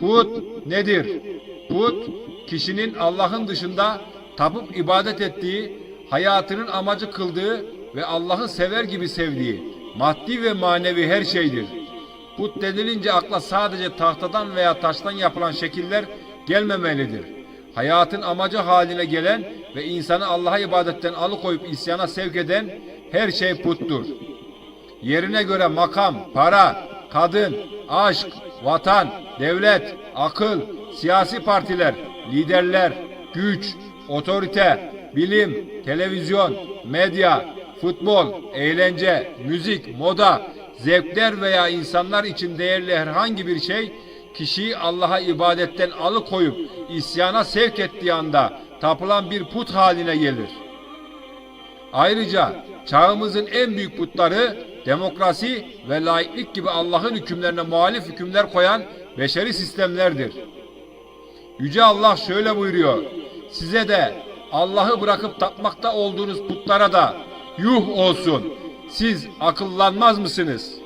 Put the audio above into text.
Put nedir? Put, kişinin Allah'ın dışında tapıp ibadet ettiği, hayatının amacı kıldığı ve Allah'ı sever gibi sevdiği, maddi ve manevi her şeydir. Put denilince akla sadece tahtadan veya taştan yapılan şekiller gelmemelidir. Hayatın amacı haline gelen ve insanı Allah'a ibadetten alıkoyup isyana sevk eden her şey puttur. Yerine göre makam, para, kadın, aşk, vatan, devlet, akıl, siyasi partiler, liderler, güç, otorite, bilim, televizyon, medya, futbol, eğlence, müzik, moda, zevkler veya insanlar için değerli herhangi bir şey kişiyi Allah'a ibadetten alıkoyup isyana sevk ettiği anda tapılan bir put haline gelir. Ayrıca çağımızın en büyük putları demokrasi ve laiklik gibi Allah'ın hükümlerine muhalif hükümler koyan beşeri sistemlerdir. Yüce Allah şöyle buyuruyor. Size de Allah'ı bırakıp tapmakta olduğunuz putlara da yuh olsun. Siz akıllanmaz mısınız?''